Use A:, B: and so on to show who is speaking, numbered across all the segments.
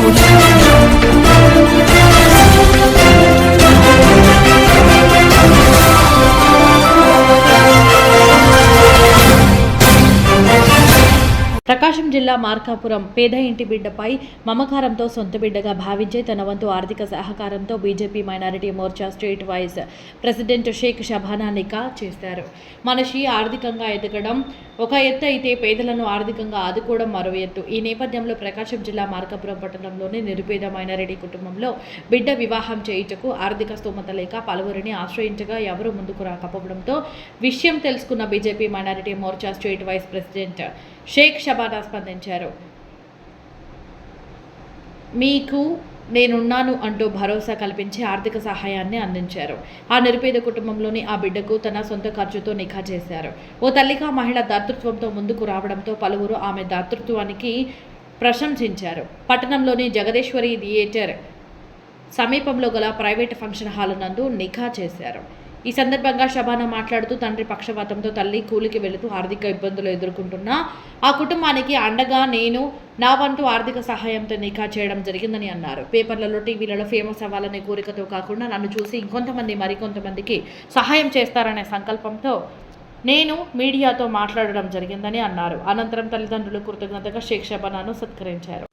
A: Saúde. ప్రకాశం జిల్లా మార్కాపురం పేద ఇంటి బిడ్డపై మమకారంతో సొంత బిడ్డగా భావించే తన వంతు ఆర్థిక సహకారంతో BJP minority Morcha state vice president Sheikh Shabana నికా చేశారు. మనిషి ఆర్థికంగా ఎదగడం ఒక ఎత్తు అయితే పేదలను ఆర్థికంగా ఆదుకోవడం మరో ఎత్తు. ఈ నేపథ్యంలో ప్రకాశం జిల్లా మార్కాపురం పట్టణంలోని నిరుపేద మైనారిటీ కుటుంబంలో బిడ్డ వివాహం చేయుటకు ఆర్థిక స్తోమత లేక పలువురిని ఆశ్రయించగా ఎవరూ ముందుకు రాకపోవడంతో విషయం తెలుసుకున్న BJP minority Morcha state vice president Sheikh Shabana స్పందించారు. మీకు నేనున్నాను అంటూ భరోసా కల్పించి ఆర్థిక సహాయాన్ని అందించారు. ఆ నిరుపేద కుటుంబంలోని ఆ బిడ్డకు తన సొంత ఖర్చుతో నిఖా చేశారు. ఓ తల్లిగా మహిళ దాతృత్వంతో ముందుకు రావడంతో పలువురు ఆమె దాతృత్వానికి ప్రశంసించారు. పట్టణంలోని జగదేశ్వరి థియేటర్ సమీపంలో గల ప్రైవేట్ ఫంక్షన్ హాల్ నందు నిఖా చేశారు. ఈ సందర్భంగా షబానా మాట్లాడుతూ తండ్రి పక్షవాతంతో తల్లి కూలికి వెళుతూ ఆర్థిక ఇబ్బందులు ఎదుర్కొంటున్న ఆ కుటుంబానికి అండగా నేను నా వంతు ఆర్థిక సహాయంతో నిఖా చేయడం జరిగిందని అన్నారు. పేపర్లలో టీవీలలో ఫేమస్ అవ్వాలనే కోరికతో కాకుండా నన్ను చూసి ఇంకొంతమంది మరికొంతమందికి సహాయం చేస్తారనే సంకల్పంతో నేను మీడియాతో మాట్లాడడం జరిగిందని అన్నారు. అనంతరం తల్లిదండ్రులు కృతజ్ఞతగా షేక్ షబానాను సత్కరించారు.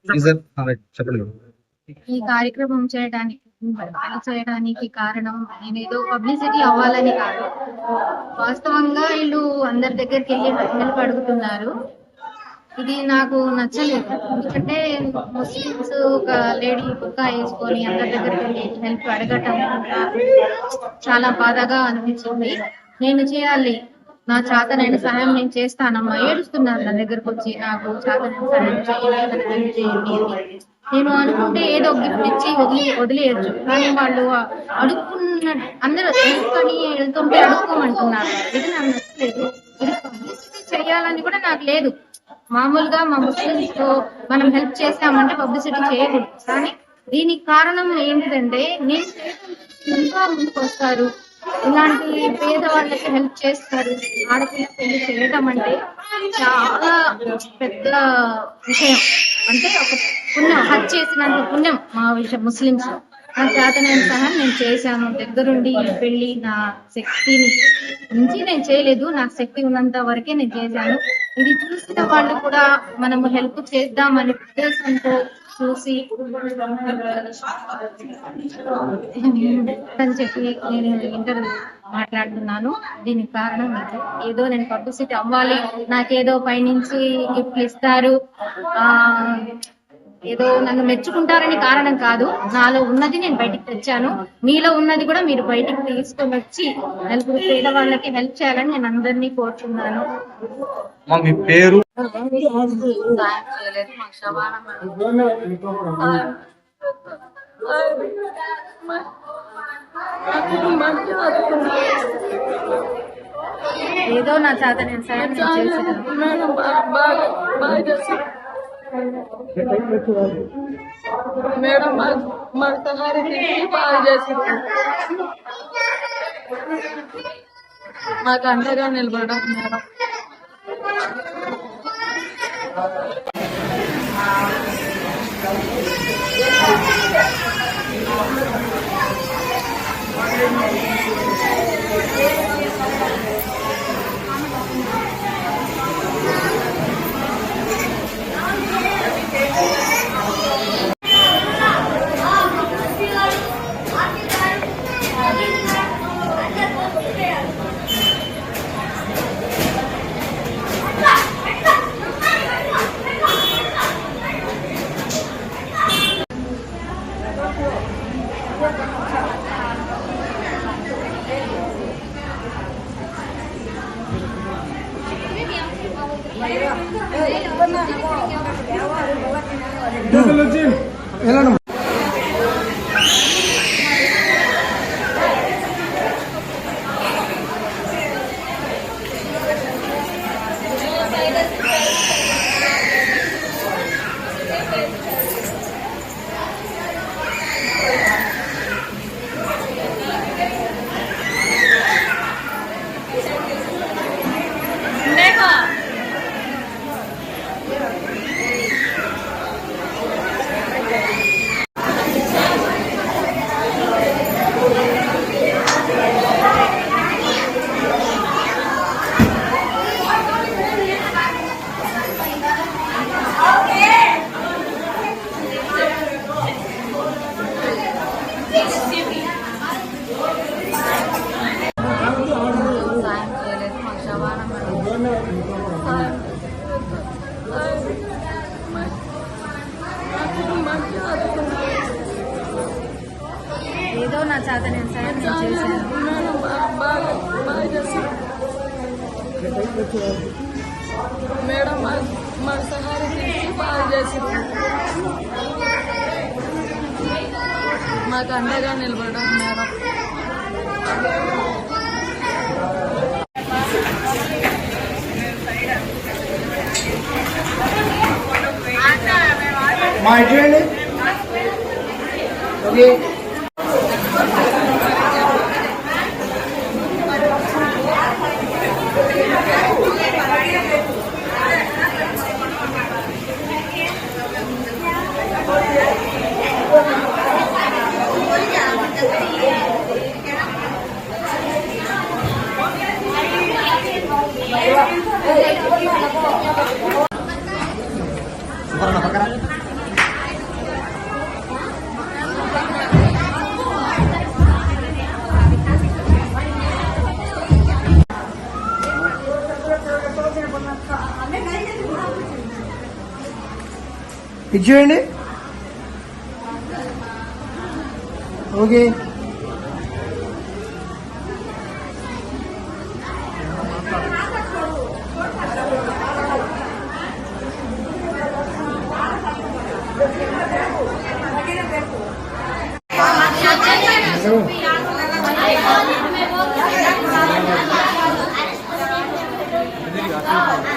B: ఈ కార్యక్రమం చేయడానికి పని చేయడానికి కారణం నేను ఏదో పబ్లిసిటీ అవ్వాలని కాదు. వాస్తవంగా వీళ్ళు అందరి దగ్గరికి వెళ్ళి హెల్ప్ అడుగుతున్నారు. ఇది నాకు నచ్చలేదు. ఎందుకంటే ముస్లిమ్స్ ఒక లేడీ బుక్క వేసుకొని అందరి దగ్గరికి వెళ్ళి హెల్ప్ అడగటం చాలా బాధగా అనిపించింది. నేను చేయాలి. నా చేతనైన సహాయం నేను చేస్తానమ్మా. ఏడుస్తున్నారు నా దగ్గరకు వచ్చి నాకు చేతనైన సహాయం చేయాలి నేను అనుకుంటే ఏదో గిఫ్ట్ ఇచ్చి వదిలి వదిలేయచ్చు. కానీ వాళ్ళు అడుక్కున్న అందరూ తీసుకొని వెళ్తుంటే అడుక్కోమంటున్నారు. ఇది నాకు నచ్చలేదు చేయాలని కూడా నాకు లేదు. మామూలుగా మా ముస్లిమ్స్తో మనం హెల్ప్ చేస్తామంటే పబ్లిసిటీ చేయకూడదు. కానీ దీనికి కారణం ఏంటంటే నేను ఇంకా ముందుకు వస్తారు ఇలాంటి పేదవాళ్ళకి హెల్ప్ చేస్తారు. ఆడపిల్ల పెళ్ళి చేయటం అంటే చాలా పెద్ద విషయం. అంటే ఒక పుణ్యం హజ్ చేసినంత పుణ్యం మా విషయం ముస్లిమ్స్. నా చేతనైన సహాయం నేను చేశాను. దగ్గరుండి పెళ్ళి నా శక్తిని మించి నేను చేయలేదు. నాకు శక్తి ఉన్నంత వరకే నేను చేశాను. ఇది చూసిన వాళ్ళు కూడా మనము హెల్ప్ చేద్దామనే ఉద్దేశంతో చూసి అని చెప్పి నేను ఇంటర్వ్యూ మాట్లాడుతున్నాను. దీనికి కారణం ఏదో నేను పబ్లిసిటీ అవ్వాలి. నాకేదో పైనుంచి గిఫ్ట్లు ఇస్తారు. ఆ ఏదో నన్ను మెచ్చుకుంటారని కారణం కాదు. నాలో ఉన్నది నేను బయటికి తెచ్చాను. మీలో ఉన్నది కూడా మీరు బయటికి తీసుకొని వచ్చి నలుగురు పేద వాళ్ళకి హెల్ప్ చేయాలని నేను అందరినీ కోరుతున్నాను
C: మీ పేరు
B: సాయం చేయలేదు మాకు శవానం ఏదో నా చేత నేను సాయం నేను చేశాను
D: మేడం మాకు సహాయం చేసి బాగా చేసింది మాకు అండగా నిలబడడం మేడం Jim, elano.
B: ఏదో నా చేత నేను సాయం నేను చేశాను.
D: మేడం మా సహాయం చేసి బాగా చేసింది మాకు అండగా నిలబడ్డారు మేడం.
E: మా ఇటువంటి ఇది చూడండి ఓకే Thank you.